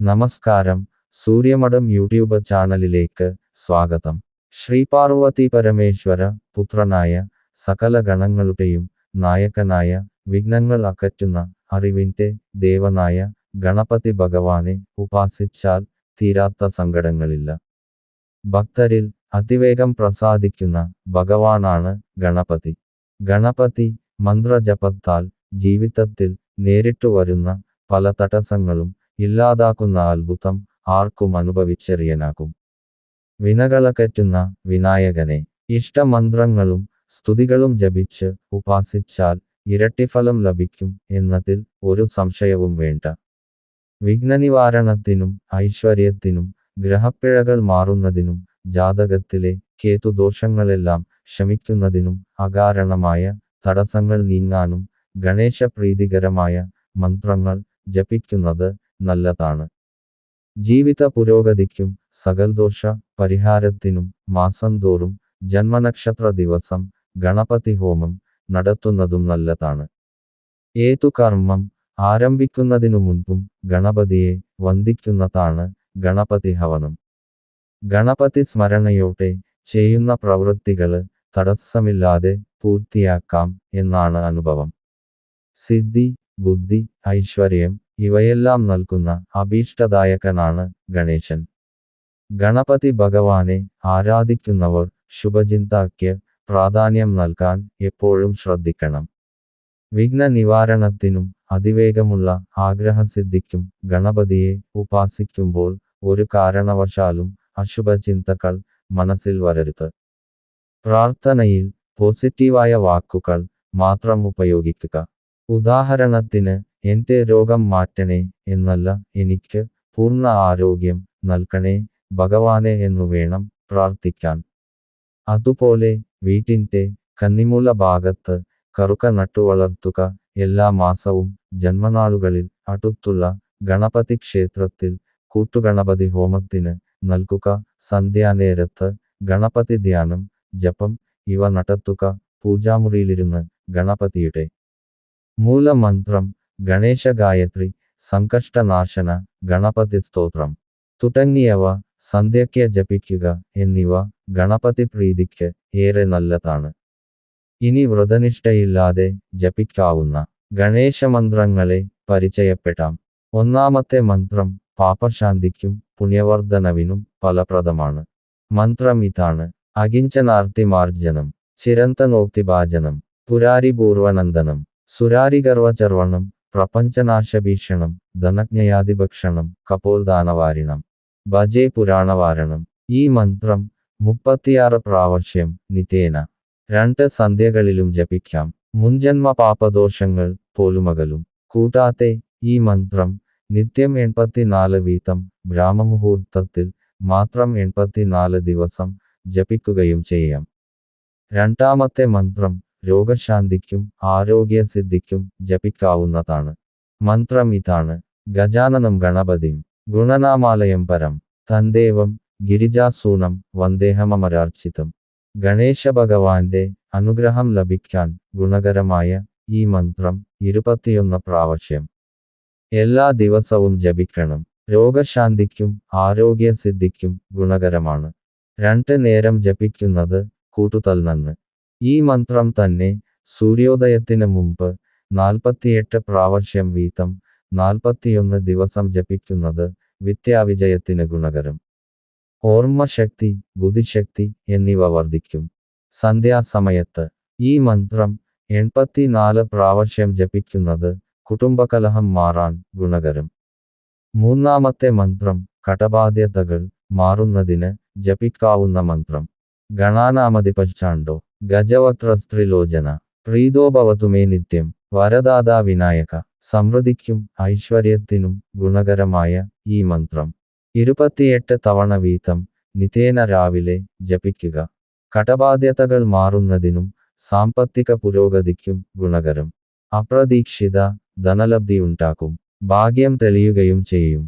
നമസ്കാരം. സൂര്യമഠം യൂട്യൂബ് ചാനലിലേക്ക് സ്വാഗതം. ശ്രീ പാർവതി പരമേശ്വര പുത്രനായ സകല ഗണങ്ങളുടെയും നായകനായ വിഘ്നങ്ങൾ അകറ്റുന്ന അറിവിന്റെ ദേവനായ ഗണപതി ഭഗവാനെ ഉപാസിച്ചാൽ തീരാത്ത സങ്കടങ്ങളില്ല. ഭക്തരിൽ അതിവേഗം പ്രസാദിക്കുന്ന ഭഗവാനാണ് ഗണപതി. ഗണപതി മന്ത്രജപത്താൽ ജീവിതത്തിൽ നേരിട്ടു വരുന്ന പല തടസ്സങ്ങളും ഇല്ലാതാക്കുന്ന അത്ഭുതം ആർക്കും അനുഭവിച്ചെറിയനാകും. വിനകളകറ്റുന്ന വിനായകനെ ഇഷ്ടമന്ത്രങ്ങളും സ്തുതികളും ജപിച്ച് ഉപാസിച്ചാൽ ഇരട്ടിഫലം ലഭിക്കും എന്നതിൽ ഒരു സംശയവും വേണ്ട. വിഘ്നനിവാരണത്തിനും ഐശ്വര്യത്തിനും ഗ്രഹപ്പിഴകൾ മാറുന്നതിനും ജാതകത്തിലെ കേതുദോഷങ്ങളെല്ലാം ശമിക്കുന്നതിനും അകാരണമായ തടസ്സങ്ങൾ നീങ്ങാനും ഗണേശ പ്രീതികരമായ മന്ത്രങ്ങൾ ജപിക്കുന്നത് നല്ലതാണ്. ജീവിത പുരോഗതിക്കും സകൽദോഷ പരിഹാരത്തിനും മാസം തോറും ജന്മനക്ഷത്ര ദിവസം ഗണപതി ഹോമം നടത്തുന്നതും നല്ലതാണ്. ഏതു കർമ്മം ആരംഭിക്കുന്നതിനു മുൻപും ഗണപതിയെ വന്ദിക്കുന്നതാണ് ഗണപതി ഹവനം ഗണപതി സ്മരണയോടെ ചെയ്യുന്ന പ്രവൃത്തികൾ തടസ്സമില്ലാതെ പൂർത്തിയാക്കാം എന്നാണ് അനുഭവം. സിദ്ധി ബുദ്ധി ഐശ്വര്യം ഇവയെല്ലാം നൽകുന്ന അഭീഷ്ടദായകനാണ് ഗണേശൻ. ഗണപതി ഭഗവാനെ ആരാധിക്കുന്നവർ ശുഭചിന്തയ്ക്ക് പ്രാധാന്യം നൽകാൻ എപ്പോഴും ശ്രദ്ധിക്കണം. വിഘ്ന നിവാരണത്തിനും അതിവേഗമുള്ള ആഗ്രഹസിദ്ധിക്കും ഗണപതിയെ ഉപാസിക്കുമ്പോൾ ഒരു കാരണവശാലും അശുഭചിന്തകൾ മനസ്സിൽ വരരുത്. പ്രാർത്ഥനയിൽ പോസിറ്റീവായ വാക്കുകൾ മാത്രം ഉപയോഗിക്കുക. ഉദാഹരണത്തിന് എന്റെ രോഗം മാറ്റണേ എന്നല്ല എനിക്ക് പൂർണ ആരോഗ്യം നൽകണേ ഭഗവാനെ എന്നു വേണം പ്രാർത്ഥിക്കാൻ. അതുപോലെ വീട്ടിന്റെ കന്നിമൂല ഭാഗത്ത് കറുക്ക നട്ടുവളർത്തുക എല്ലാ മാസവും ജന്മനാളുകളിൽ അടുത്തുള്ള ഗണപതി ക്ഷേത്രത്തിൽ കൂട്ടുഗണപതി ഹോമത്തിന് നൽകുക. സന്ധ്യാനേരത്ത് ഗണപതി ധ്യാനം ജപം ഇവ നടത്തുക. പൂജാമുറിയിലിരുന്ന് ഗണപതിയുടെ മൂലമന്ത്രം ഗണേശ ഗായത്രി സംകഷ്ടനാശന ഗണപതി സ്തോത്രം. തുടങ്ങിയവ സന്ധ്യയ്ക്ക് ജപിക്കുക എന്നിവ ഗണപതി പ്രീതിക്ക് ഏറെ നല്ലതാണ്. ഇനി വ്രതനിഷ്ഠയില്ലാതെ ജപിക്കാവുന്ന ഗണേശ മന്ത്രങ്ങളെ പരിചയപ്പെടാം. ഒന്നാമത്തെ മന്ത്രം പാപശാന്തിക്കും പുണ്യവർദ്ധനവിനും ഫലപ്രദമാണ്. മന്ത്രം ഇതാണ്. അകിഞ്ചനാർത്തിമാർജനം ചിരന്തനോക്തിഭാജനം പുരാരിപൂർവനന്ദനം സുരാരിഗർവചർവണം പ്രപഞ്ചനാശഭീഷണം ധനജ്ഞയാതിഭക്ഷണം കപോൽദാനവാരിണം ഭജേ പുരാണവാരണം ഈ മന്ത്രം മുപ്പത്തിയാറ് പ്രാവശ്യം നിത്യേന രണ്ട് സന്ധ്യകളിലും ജപിക്കാം. മുൻജന്മ പാപദോഷങ്ങൾ പോലുമകലും കൂടാതെ ഈ മന്ത്രം നിത്യം എൺപത്തിനാല് വീതം ബ്രാഹ്മമുഹൂർത്തത്തിൽ മാത്രം എൺപത്തിനാല് ദിവസം ജപിക്കുകയും ചെയ്യാം. രണ്ടാമത്തെ മന്ത്രം രോഗശാന്തിക്കും ആരോഗ്യസിദ്ധിക്കും ജപിക്കാവുന്നതാണ്. മന്ത്രം ഇതാണ്. ഗജാനനം ഗണപതിം. ഗുണനാമാലയം പരം. തന്ദേവം ഗിരിജാസൂനം വന്ദേഹമരാർച്ചിതം ഗണേശ ഭഗവാന്റെ അനുഗ്രഹം ലഭിക്കാൻ ഗുണകരമായ ഈ മന്ത്രം ഇരുപത്തിയൊന്ന് പ്രാവശ്യം. എല്ലാ ദിവസവും ജപിക്കണം. രോഗശാന്തിക്കും ആരോഗ്യസിദ്ധിക്കും ഗുണകരമാണ്. രണ്ട് നേരം ജപിക്കുന്നത് കൂട്ടുതൽ നന്ന്. ഈ മന്ത്രം തന്നെ സൂര്യോദയത്തിന് മുമ്പ് നാൽപ്പത്തിയെട്ട് പ്രാവശ്യം വീതം നാൽപ്പത്തിയൊന്ന് ദിവസം ജപിക്കുന്നത് വിദ്യാവിജയത്തിന് ഗുണകരം. ഓർമ്മശക്തി ബുദ്ധിശക്തി എന്നിവ വർദ്ധിക്കും. സന്ധ്യാസമയത്ത് ഈ മന്ത്രം എൺപത്തിനാല് പ്രാവശ്യം ജപിക്കുന്നത് കുടുംബകലഹം മാറാൻ ഗുണകരം. മൂന്നാമത്തെ മന്ത്രം കടബാധ്യതകൾ മാറുന്നതിന് ജപിക്കാവുന്ന മന്ത്രം. ഗണാനാമതിപശ്ചാണ്ടോ ഗജവക്രസ്ത്രിലോചന പ്രീതോഭവതുമേ നിത്യം. വരദാതാ വിനായക. സമൃദ്ധിക്കും ഐശ്വര്യത്തിനും ഗുണകരമായ ഈ മന്ത്രം. ഇരുപത്തിയെട്ട് തവണ വീതം നിത്യേന രാവിലെ ജപിക്കുക. കടബാധ്യതകൾ മാറുന്നതിനും സാമ്പത്തിക പുരോഗതിക്കും ഗുണകരം. അപ്രതീക്ഷിത ധനലബ്ധി ഉണ്ടാക്കും. ഭാഗ്യം തെളിയുകയും ചെയ്യും.